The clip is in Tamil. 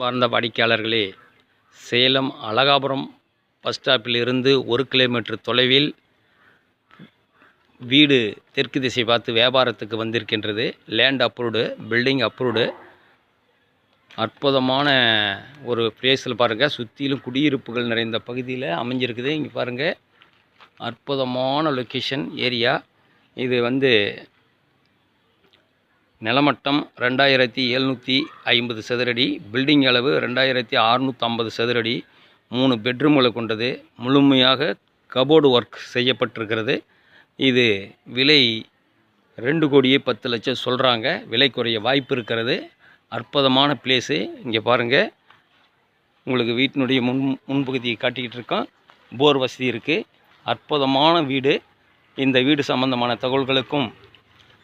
பார்ந்த வாடிக்கையாளர்களே சேலம் அழகாபுரம் பஸ் ஸ்டாப்பிலிருந்து ஒரு கிலோமீட்டர் தொலைவில் வீடு தெற்கு திசை பார்த்து வியாபாரத்துக்கு வந்திருக்கின்றது. லேண்ட் அப்ரூவ்டு பில்டிங் அப்ரூவ்டு அற்புதமான ஒரு பிளேஸில் பாருங்கள் சுற்றிலும் குடியிருப்புகள் நிறைந்த பகுதியில் அமைஞ்சிருக்குது. இங்கே பாருங்கள் அற்புதமான லொக்கேஷன் ஏரியா இது வந்து நிலமட்டம் ரெண்டாயிரத்தி எழுநூற்றி ஐம்பது சதுரடி பில்டிங் அளவு ரெண்டாயிரத்தி அறுநூற்றம்பது சதுரடி மூணு பெட்ரூம்களை கொண்டது. முழுமையாக கபோர்டு ஒர்க் செய்யப்பட்டிருக்கிறது. இது விலை ரெண்டு கோடியே பத்து லட்சம் சொல்கிறாங்க விலை குறைய வாய்ப்பு இருக்கிறது. அற்புதமான பிளேஸு இங்கே பாருங்கள் உங்களுக்கு வீட்டினுடைய முன் முன்பகுதியை காட்டிக்கிட்டு இருக்கோம். போர் வசதி இருக்குது அற்புதமான வீடு. இந்த வீடு சம்பந்தமான தகவல்களுக்கும்